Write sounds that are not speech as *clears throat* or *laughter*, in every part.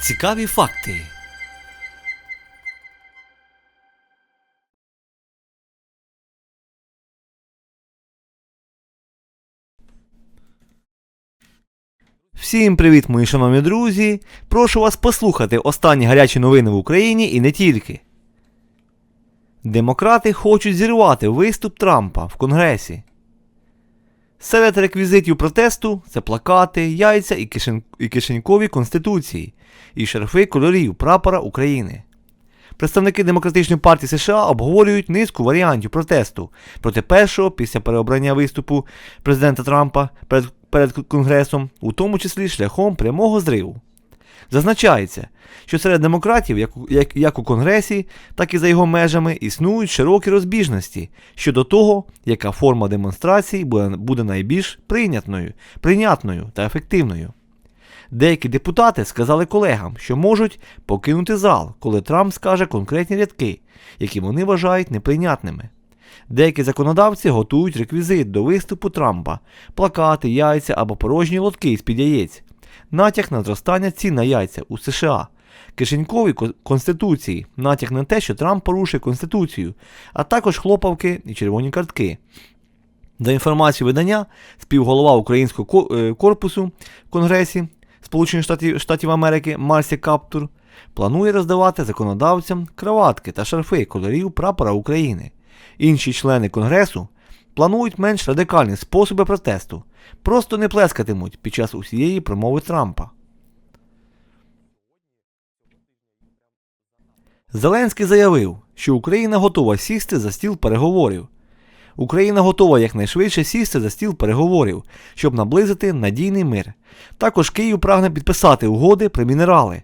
Цікаві факти. Всім привіт, мої шановні друзі! Прошу вас послухати останні гарячі новини в Україні і не тільки. Демократи хочуть зірвати виступ Трампа в Конгресі. Серед реквізитів протесту це плакати, яйця і, кишен... і кишенькові конституції, і шарфи кольорів прапора України. Представники Демократичної партії США обговорюють низку варіантів протесту проти першого після переобрання виступу президента Трампа перед, перед Конгресом, у тому числі шляхом прямого зриву. Зазначається, що серед демократів, як, у- як, як у Конгресі, так і за його межами, існують широкі розбіжності щодо того, яка форма демонстрації буде, буде найбільш прийнятною, прийнятною та ефективною. Деякі депутати сказали колегам, що можуть покинути зал, коли Трамп скаже конкретні рядки, які вони вважають неприйнятними. Деякі законодавці готують реквізит до виступу Трампа, плакати, яйця або порожні лотки з-під яєць, натяк на зростання цін на яйця у США, кишенькові конституції, натяк на те, що Трамп порушив конституцію, а також хлопавки і червоні картки. За інформацією видання, співголова українського е, корпусу в Конгресі Сполучених Штатів, Штатів Америки Марсі Каптур планує роздавати законодавцям краватки та шарфи кольорів прапора України. Інші члени Конгресу планують менш радикальні способи протесту, просто не плескатимуть під час усієї промови Трампа. Зеленський заявив, що Україна готова сісти за стіл переговорів. Україна готова якнайшвидше сісти за стіл переговорів, щоб наблизити надійний мир. Також Київ прагне підписати угоди про мінерали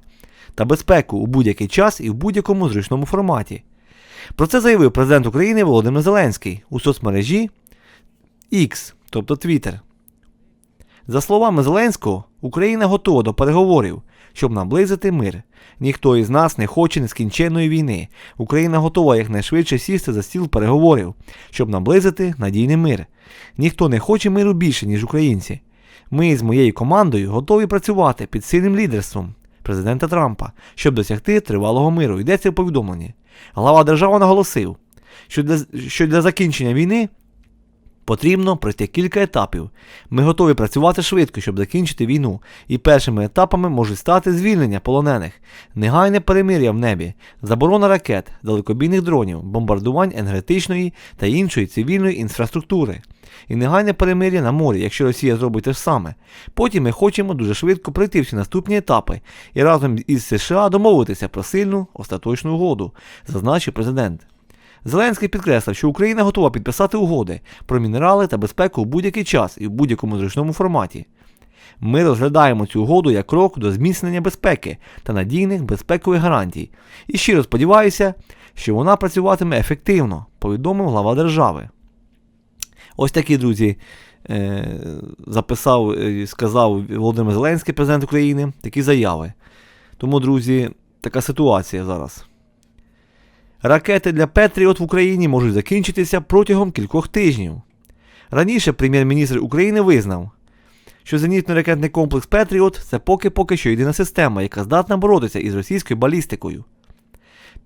та безпеку у будь-який час і в будь-якому зручному форматі. Про це заявив президент України Володимир Зеленський у соцмережі X, тобто Twitter. За словами Зеленського, Україна готова до переговорів, щоб наблизити мир. Ніхто із нас не хоче нескінченної війни. Україна готова якнайшвидше сісти за стіл переговорів, щоб наблизити надійний мир. Ніхто не хоче миру більше, ніж українці. Ми з моєю командою готові працювати під сильним лідерством президента Трампа, щоб досягти тривалого миру. Йдеться в повідомленні. Глава держави наголосив, що для, що для закінчення війни Потрібно пройти кілька етапів. Ми готові працювати швидко, щоб закінчити війну, і першими етапами можуть стати звільнення полонених, негайне перемир'я в небі, заборона ракет, далекобійних дронів, бомбардувань енергетичної та іншої цивільної інфраструктури. І негайне перемир'я на морі, якщо Росія зробить те ж саме. Потім ми хочемо дуже швидко пройти всі наступні етапи і разом із США домовитися про сильну остаточну угоду, зазначив президент. Зеленський підкреслив, що Україна готова підписати угоди про мінерали та безпеку у будь-який час і в будь-якому зручному форматі. Ми розглядаємо цю угоду як крок до зміцнення безпеки та надійних безпекових гарантій. І щиро сподіваюся, що вона працюватиме ефективно, повідомив глава держави. Ось такі, друзі, е, записав, е, сказав Володимир Зеленський, президент України, такі заяви. Тому, друзі, така ситуація зараз. Ракети для Петріот в Україні можуть закінчитися протягом кількох тижнів. Раніше прем'єр-міністр України визнав, що зенітно-ракетний комплекс Петріот це поки-поки що єдина система, яка здатна боротися із російською балістикою.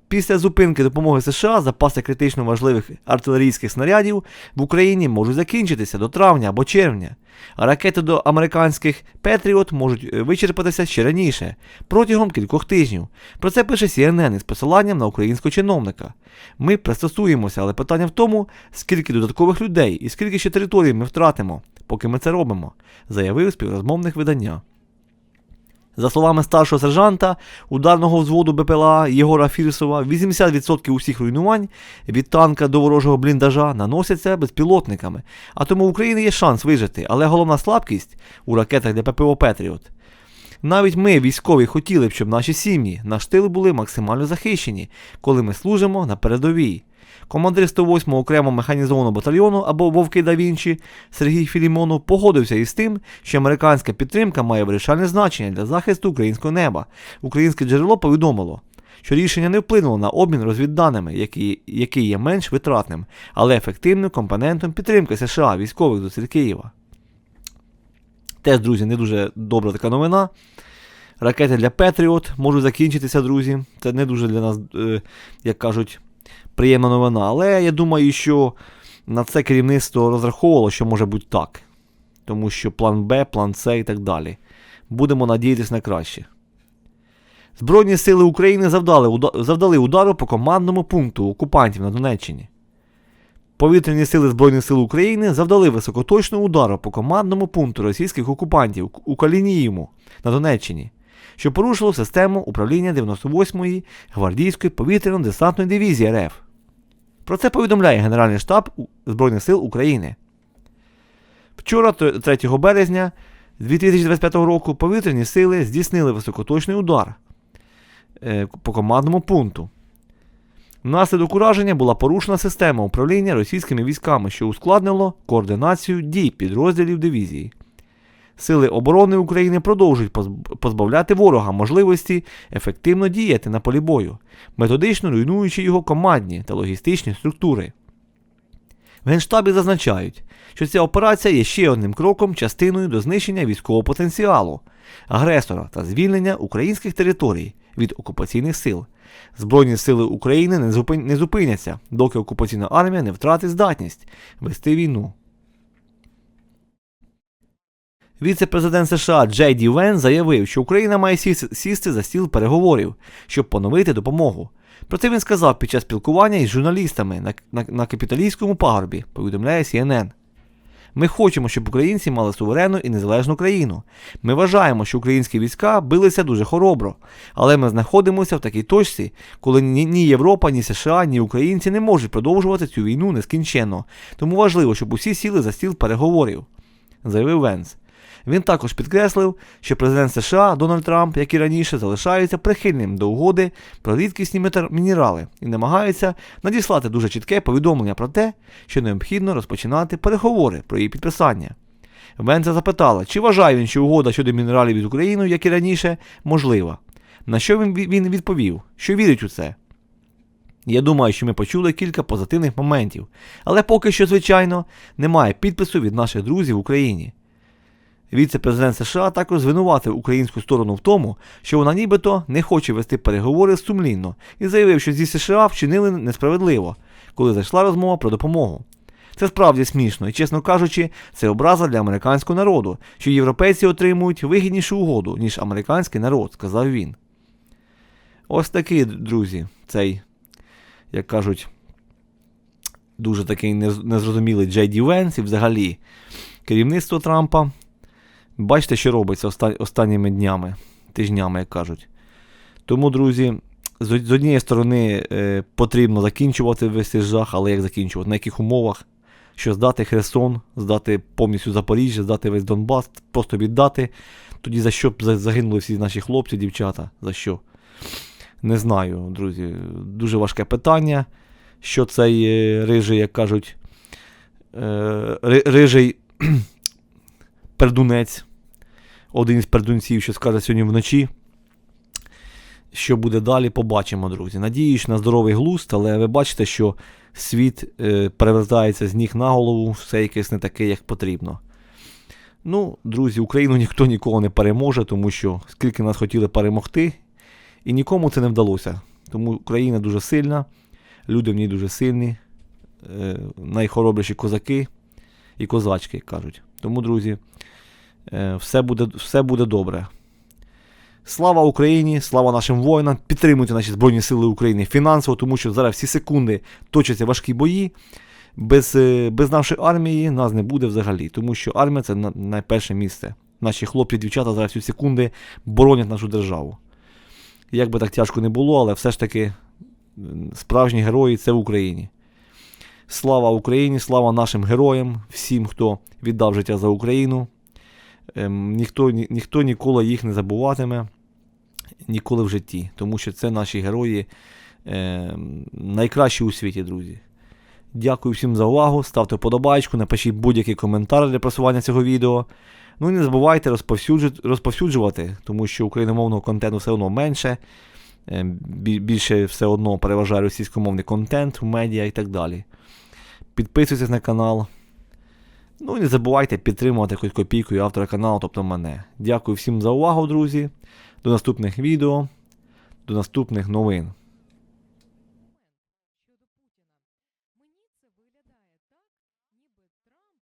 Після зупинки допомоги США запаси критично важливих артилерійських снарядів в Україні можуть закінчитися до травня або червня, а ракети до американських Петріот можуть е, вичерпатися ще раніше, протягом кількох тижнів. Про це пише CNN із посиланням на українського чиновника. Ми пристосуємося, але питання в тому, скільки додаткових людей і скільки ще територій ми втратимо, поки ми це робимо, заявив співрозмовник видання. За словами старшого сержанта ударного взводу БПЛА Єгора Фірсова, 80% усіх руйнувань від танка до ворожого бліндажа наносяться безпілотниками, а тому в Україні є шанс вижити, але головна слабкість у ракетах для ППО Петріот. Навіть ми, військові, хотіли б, щоб наші сім'ї, наш тил були максимально захищені, коли ми служимо на передовій. Командир 108-го окремо механізованого батальйону або Вовки да Вінчі Сергій Філімонов погодився із тим, що американська підтримка має вирішальне значення для захисту українського неба. Українське джерело повідомило, що рішення не вплинуло на обмін розвідданими, який, який є менш витратним, але ефективним компонентом підтримки США військових зусиль Києва. Теж, друзі, не дуже добра така новина. Ракети для Петріот можуть закінчитися, друзі. Це не дуже для нас, е, як кажуть, приємна новина. Але я думаю, що на це керівництво розраховувало, що може бути так. Тому що план Б, план С і так далі. Будемо надіятися на краще. Збройні сили України завдали, завдали удару по командному пункту окупантів на Донеччині. Повітряні сили Збройних сил України завдали високоточного удару по командному пункту російських окупантів у Калініївму на Донеччині, що порушило систему управління 98-ї гвардійської повітряно-десантної дивізії РФ. Про це повідомляє Генеральний штаб Збройних сил України. Вчора, 3 березня 2025 року, повітряні сили здійснили високоточний удар е, по командному пункту. Внаслідок ураження була порушена система управління російськими військами, що ускладнило координацію дій підрозділів дивізії. Сили оборони України продовжують позбавляти ворога можливості ефективно діяти на полі бою, методично руйнуючи його командні та логістичні структури. В Генштабі зазначають, що ця операція є ще одним кроком частиною до знищення військового потенціалу агресора та звільнення українських територій від окупаційних сил. Збройні сили України не зупиняться, доки окупаційна армія не втратить здатність вести війну. Віце-президент США Джей Ді Вен заявив, що Україна має сісти, за стіл переговорів, щоб поновити допомогу. Про це він сказав під час спілкування із журналістами на, на, на капіталійському пагорбі, повідомляє CNN. Ми хочемо, щоб українці мали суверенну і незалежну країну. Ми вважаємо, що українські війська билися дуже хоробро, але ми знаходимося в такій точці, коли ні Європа, ні США, ні українці не можуть продовжувати цю війну нескінченно. Тому важливо, щоб усі сіли за стіл переговорів, заявив Венс. Він також підкреслив, що президент США Дональд Трамп, як і раніше, залишається прихильним до угоди про рідкісні мінерали і намагається надіслати дуже чітке повідомлення про те, що необхідно розпочинати переговори про її підписання. Венца запитала, чи вважає він, що угода щодо мінералів із Україною, як і раніше, можлива. На що він, відповів, що вірить у це. Я думаю, що ми почули кілька позитивних моментів, але поки що, звичайно, немає підпису від наших друзів в Україні. Віце-президент США також звинуватив українську сторону в тому, що вона нібито не хоче вести переговори сумлінно і заявив, що зі США вчинили несправедливо, коли зайшла розмова про допомогу. Це справді смішно і, чесно кажучи, це образа для американського народу, що європейці отримують вигіднішу угоду, ніж американський народ, сказав він. Ось такий, друзі, цей, як кажуть, дуже такий незрозумілий Джей Ді Венс і взагалі керівництво Трампа. Бачите, що робиться останніми днями, тижнями, як кажуть. Тому, друзі, з, однієї сторони е, потрібно закінчувати весь цей жах, але як закінчувати? На яких умовах? Що здати Херсон, здати повністю Запоріжжя, здати весь Донбас, просто віддати. Тоді за що б загинули всі наші хлопці, дівчата? За що? Не знаю, друзі. Дуже важке питання. Що цей е, рижий, як кажуть, е, рижий *clears throat* пердунець, один із пердунців, що скаже сьогодні вночі. Що буде далі, побачимо, друзі. Надіюсь на здоровий глузд, але ви бачите, що світ е, перевертається з ніг на голову, все якесь не таке, як потрібно. Ну, друзі, Україну ніхто ніколи не переможе, тому що скільки нас хотіли перемогти, і нікому це не вдалося. Тому Україна дуже сильна, люди в ній дуже сильні, е, найхоробріші козаки і козачки, як кажуть. Тому, друзі, все буде, все буде добре. Слава Україні, слава нашим воїнам. Підтримуйте наші Збройні Сили України фінансово, тому що зараз всі секунди точаться важкі бої. Без, е, без нашої армії нас не буде взагалі, тому що армія це найперше місце. Наші хлопці дівчата зараз всі секунди боронять нашу державу. Як би так тяжко не було, але все ж таки справжні герої це в Україні. Слава Україні, слава нашим героям, всім, хто віддав життя за Україну. Ем, ніхто, ні, ніхто ніколи їх не забуватиме, ніколи в житті, тому що це наші герої ем, найкращі у світі, друзі. Дякую всім за увагу. Ставте вподобайку, напишіть будь-який коментар для просування цього відео. Ну і не забувайте розповсюджувати, тому що україномовного контенту все одно менше. Ем, Більше все одно переважає російськомовний контент в медіа і так далі. Підписуйтесь на канал. Ну і не забувайте підтримувати хоч копійкою автора каналу, тобто мене. Дякую всім за увагу, друзі. До наступних відео, до наступних новин.